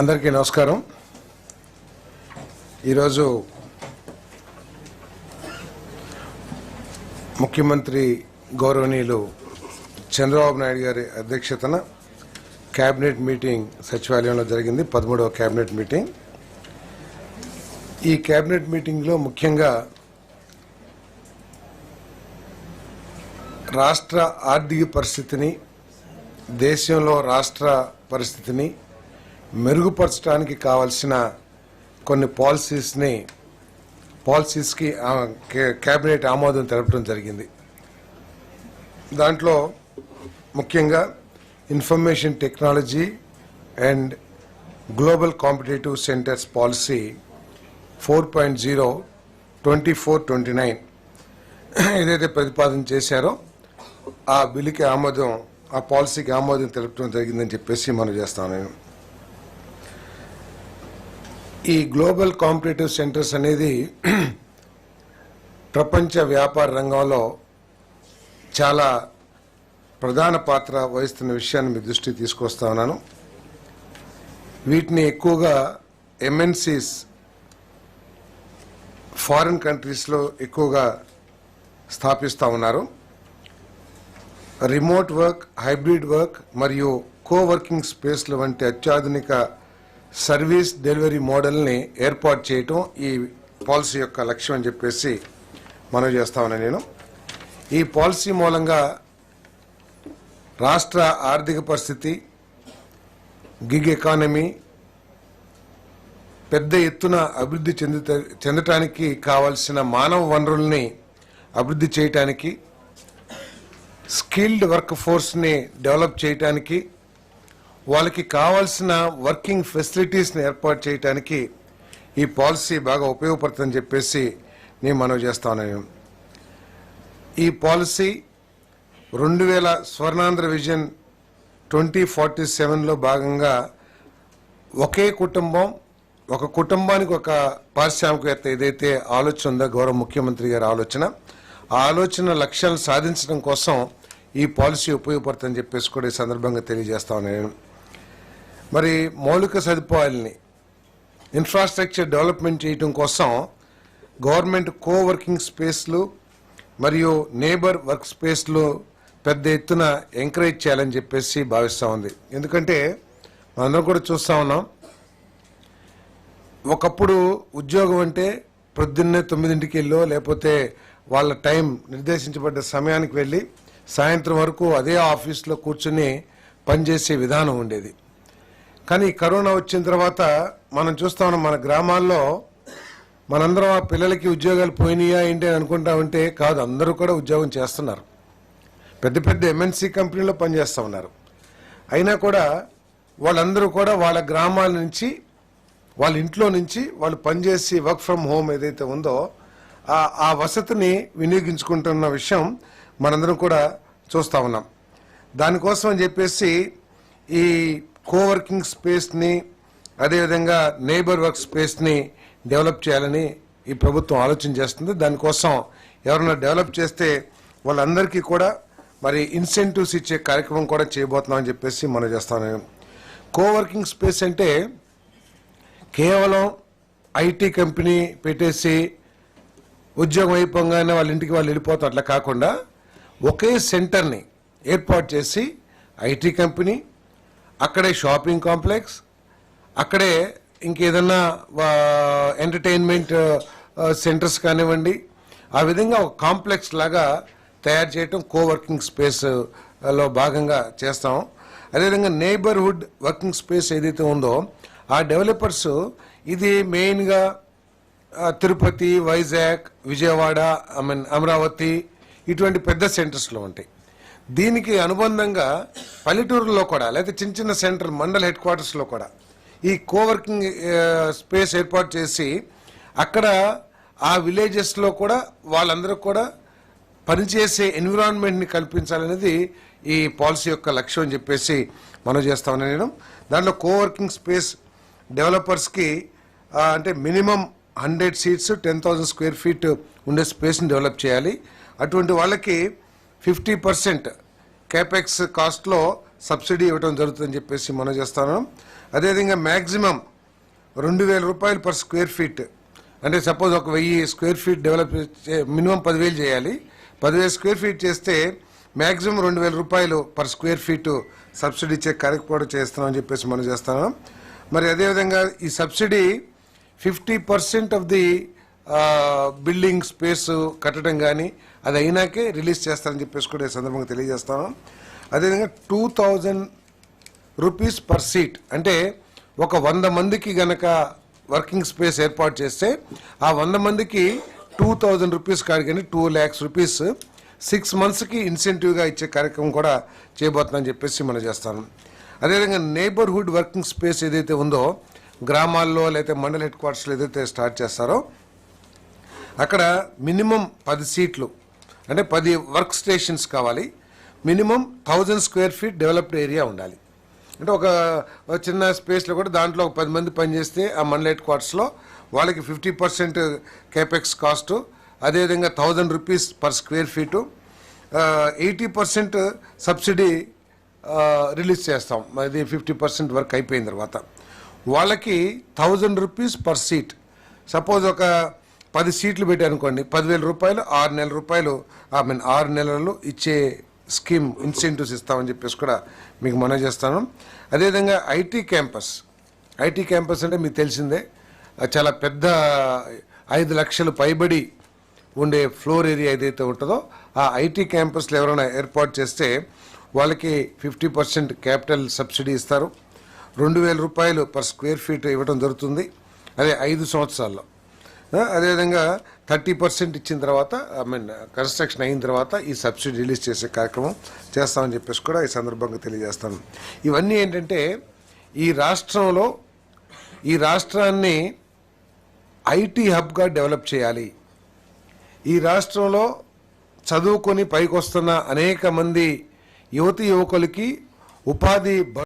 అందరికీ నమస్కారం. ఈరోజు ముఖ్యమంత్రి గౌరవనీయులు చంద్రబాబు నాయుడు గారి అధ్యక్షతన కేబినెట్ మీటింగ్ సచివాలయంలో జరిగింది పదమూడవ కేబినెట్ మీటింగ్. ఈ కేబినెట్ మీటింగ్లో ముఖ్యంగా రాష్ట్ర ఆర్థిక పరిస్థితిని దేశంలో రాష్ట్ర పరిస్థితిని మెరుగుపరచడానికి కావలసిన కొన్ని పాలసీస్ని పాలసీస్కి క్యాబినెట్ కేబినెట్ ఆమోదం తెలపడం జరిగింది. దాంట్లో ముఖ్యంగా information technology and global competitive centres policy four point zero twenty four twenty nine ఏదైతే ప్రతిపాదన చేశారో ఆ బిల్లుకి ఆమోదం ఆ పాలసీకి ఆమోదం తెలపడం జరిగిందని చెప్పేసి మనం చేస్తాను నేను. ఈ గ్లోబల్ కాంపిటేటివ్ సెంటర్స్ అనేది ప్రపంచ వ్యాపార రంగంలో చాలా ప్రధాన పాత్ర వహిస్తున్న విషయాన్ని మీ దృష్టికి తీసుకొస్తా ఉన్నాను. వీటిని ఎక్కువగా ఎంఎన్సీస్ ఫారిన్ కంట్రీస్లో ఎక్కువగా స్థాపిస్తూ ఉన్నారు. రిమోట్ వర్క్ హైబ్రిడ్ వర్క్ మరియు కోవర్కింగ్ స్పేస్ల వంటి అత్యాధునిక సర్వీస్ డెలివరీ మోడల్ని ఏర్పాటు చేయటం ఈ పాలసీ యొక్క లక్ష్యం అని చెప్పేసి మనం చేస్తా నేను. ఈ పాలసీ మూలంగా రాష్ట్ర ఆర్థిక పరిస్థితి గిగ్ ఎకానమీ పెద్ద ఎత్తున అభివృద్ధి చెందుత చెందటానికి కావాల్సిన మానవ వనరుల్ని అభివృద్ధి చేయటానికి స్కిల్డ్ వర్క్ ఫోర్స్ని డెవలప్ చేయటానికి వాళ్ళకి కావాల్సిన వర్కింగ్ ఫెసిలిటీస్ని ఏర్పాటు చేయటానికి ఈ పాలసీ బాగా ఉపయోగపడుతుందని చెప్పేసి నేను మనవి చేస్తాను ఈ పాలసీ రెండు వేల స్వర్ణాంధ్ర విజన్ ట్వంటీ ఫార్టీ సెవెన్లో భాగంగా ఒకే కుటుంబం ఒక కుటుంబానికి ఒక పారిశ్రామికవేత్త ఏదైతే ఆలోచన ఉందో గౌరవ ముఖ్యమంత్రి గారి ఆలోచన ఆ ఆలోచన లక్ష్యాలు సాధించడం కోసం ఈ పాలసీ ఉపయోగపడుతుందని చెప్పేసి కూడా ఈ సందర్భంగా తెలియజేస్తా ఉన్నాను. నేను మరి మౌలిక సదుపాయాలని ఇన్ఫ్రాస్ట్రక్చర్ డెవలప్మెంట్ చేయడం కోసం గవర్నమెంట్ కోవర్కింగ్ స్పేస్లు మరియు నేబర్ వర్క్ స్పేస్లు పెద్ద ఎత్తున ఎంకరేజ్ చేయాలని చెప్పేసి భావిస్తూ ఉంది. ఎందుకంటే మనందరం కూడా చూస్తా ఉన్నాం. ఒకప్పుడు ఉద్యోగం అంటే పొద్దున్నే తొమ్మిదింటికి వెళ్ళో లేకపోతే వాళ్ళ టైం నిర్దేశించబడ్డ సమయానికి వెళ్ళి సాయంత్రం వరకు అదే ఆఫీస్లో కూర్చుని పనిచేసే విధానం ఉండేది. కానీ కరోనా వచ్చిన తర్వాత మనం చూస్తా ఉన్నాం మన గ్రామాల్లో మనందరం ఆ పిల్లలకి ఉద్యోగాలు పోయినాయా ఏంటి అని అనుకుంటా ఉంటే కాదు అందరూ కూడా ఉద్యోగం చేస్తున్నారు. పెద్ద పెద్ద ఎంఎన్సీ కంపెనీలో పనిచేస్తూ ఉన్నారు. అయినా కూడా వాళ్ళందరూ కూడా వాళ్ళ గ్రామాల నుంచి వాళ్ళ ఇంట్లో నుంచి వాళ్ళు పనిచేసి వర్క్ ఫ్రమ్ హోమ్ ఏదైతే ఉందో ఆ ఆ వసతిని వినియోగించుకుంటున్న విషయం మనందరం కూడా చూస్తా ఉన్నాం. దానికోసం అని చెప్పేసి ఈ కోవర్కింగ్ స్పేస్ని అదేవిధంగా నేబర్ వర్క్ స్పేస్ని డెవలప్ చేయాలని ఈ ప్రభుత్వం ఆలోచన చేస్తుంది. దానికోసం ఎవరైనా డెవలప్ చేస్తే వాళ్ళందరికీ కూడా మరి ఇన్సెంటివ్స్ ఇచ్చే కార్యక్రమం కూడా చేయబోతున్నామని చెప్పేసి మనం చేస్తాను కోవర్కింగ్ స్పేస్ అంటే కేవలం ఐటీ కంపెనీ పెట్టేసి ఉద్యోగం అయిపోగానే వాళ్ళ ఇంటికి వాళ్ళు వెళ్ళిపోతారు. అట్లా కాకుండా ఒకే సెంటర్ని ఏర్పాటు చేసి ఐటీ కంపెనీ అక్కడే షాపింగ్ కాంప్లెక్స్ అక్కడే ఇంకేదన్నా ఎంటర్టైన్మెంట్ సెంటర్స్ కానివ్వండి ఆ విధంగా ఒక కాంప్లెక్స్ లాగా తయారు చేయటం కోవర్కింగ్ స్పేస్లో భాగంగా చేస్తాం. అదేవిధంగా నేబర్హుడ్ వర్కింగ్ స్పేస్ ఏదైతే ఉందో ఆ డెవలపర్స్ ఇది మెయిన్గా తిరుపతి వైజాగ్ విజయవాడ ఐ మీన్ అమరావతి ఇటువంటి పెద్ద సెంటర్స్లో ఉంటాయి. దీనికి అనుబంధంగా పల్లెటూరులో కూడా లేకపోతే చిన్న చిన్న సెంటర్ మండల్ హెడ్ క్వార్టర్స్లో కూడా ఈ కోవర్కింగ్ స్పేస్ ఏర్పాటు చేసి అక్కడ ఆ విలేజెస్లో కూడా వాళ్ళందరూ కూడా పనిచేసే ఎన్విరాన్మెంట్ని కల్పించాలనేది ఈ పాలసీ యొక్క లక్ష్యం అని చెప్పేసి మనం చేస్తామని నేను. దాంట్లో కోవర్కింగ్ స్పేస్ డెవలపర్స్కి అంటే minimum hundred seats ten thousand square feet ఉండే స్పేస్ని డెవలప్ చేయాలి. అటువంటి వాళ్ళకి ఫిఫ్టీ పర్సెంట్ కేపెక్స్ కాస్ట్లో సబ్సిడీ ఇవ్వడం జరుగుతుందని చెప్పేసి మనం చేస్తాను. అదేవిధంగా మ్యాక్సిమం రెండు వేల రూపాయలు పర్ స్క్వేర్ ఫీట్ అంటే సపోజ్ ఒక వెయ్యి స్క్వేర్ ఫీట్ డెవలప్ మినిమం పదివేలు చేయాలి. పదివేలు స్క్వేర్ ఫీట్ చేస్తే మ్యాక్సిమం రెండు వేల రూపాయలు పర్ స్క్వేర్ ఫీటు సబ్సిడీ ఇచ్చే కార్యక్రమం చేస్తున్నామని చెప్పేసి మనం చేస్తాను. మరి అదేవిధంగా ఈ subsidy fifty percent of the building space కట్టడం కానీ అది అయినాకే రిలీజ్ చేస్తారని చెప్పేసి కూడా ఈ సందర్భంగా తెలియజేస్తాను. అదేవిధంగా two thousand rupees per seat అంటే ఒక వంద మందికి గనక వర్కింగ్ స్పేస్ ఏర్పాటు చేస్తే ఆ వంద మందికి టూ థౌజండ్ రూపీస్ కాడికని టూ ల్యాక్స్ రూపీస్ సిక్స్ మంత్స్కి ఇన్సెంటివ్గా ఇచ్చే కార్యక్రమం కూడా చేయబోతుందని చెప్పేసి మనం చేస్తాను. అదేవిధంగా నేబర్హుడ్ వర్కింగ్ స్పేస్ ఏదైతే ఉందో గ్రామాల్లో లేకపోతే మండల హెడ్ క్వార్టర్స్లో ఏదైతే స్టార్ట్ చేస్తారో అక్కడ మినిమం పది సీట్లు అంటే పది వర్క్ స్టేషన్స్ కావాలి. Minimum thousand square feet developed area ఉండాలి. అంటే ఒక చిన్న స్పేస్లో కూడా దాంట్లో ఒక పది మంది పనిచేస్తే ఆ మండల హెడ్ క్వార్టర్స్లో వాళ్ళకి ఫిఫ్టీ పర్సెంట్ కేపెక్స్ కాస్ట్ అదేవిధంగా thousand rupees per square feet eighty percent subsidy release చేస్తాం. అది ఫిఫ్టీ పర్సెంట్ వర్క్ అయిపోయిన తర్వాత. వాళ్ళకి thousand rupees per seat. Suppose ఒక పది సీట్లు పెట్టారనుకోండి పదివేల రూపాయలు ఆరు నెలల రూపాయలు ఐ మీన్ ఆరు నెలలు ఇచ్చే స్కీమ్ ఇన్సెంటివ్స్ ఇస్తామని చెప్పేసి కూడా మీకు మనం చేస్తాను. అదేవిధంగా ఐటీ క్యాంపస్ ఐటీ క్యాంపస్ అంటే మీకు తెలిసిందే చాలా పెద్ద ఐదు లక్షలు పైబడి ఉండే ఫ్లోర్ ఏరియా ఏదైతే ఉంటుందో ఆ ఐటీ క్యాంపస్లో ఎవరైనా ఏర్పాటు చేస్తే వాళ్ళకి ఫిఫ్టీ పర్సెంట్ క్యాపిటల్ సబ్సిడీ ఇస్తారు. రెండు వేల రూపాయలు పర్ స్క్వేర్ ఫీట్ ఇవ్వడం జరుగుతుంది. అదే ఐదు సంవత్సరాల్లో. అదేవిధంగా థర్టీ పర్సెంట్ ఇచ్చిన తర్వాత ఐ మీన్ కన్స్ట్రక్షన్ అయిన తర్వాత ఈ సబ్సిడీ రిలీజ్ చేసే కార్యక్రమం చేస్తామని చెప్పేసి కూడా ఈ సందర్భంగా తెలియజేస్తాను. ఇవన్నీ ఏంటంటే ఈ రాష్ట్రంలో ఈ రాష్ట్రాన్ని ఐటీ హబ్గా డెవలప్ చేయాలి. ఈ రాష్ట్రంలో చదువుకొని పైకొస్తున్న అనేక మంది యువతి యువకులకి ఉపాధి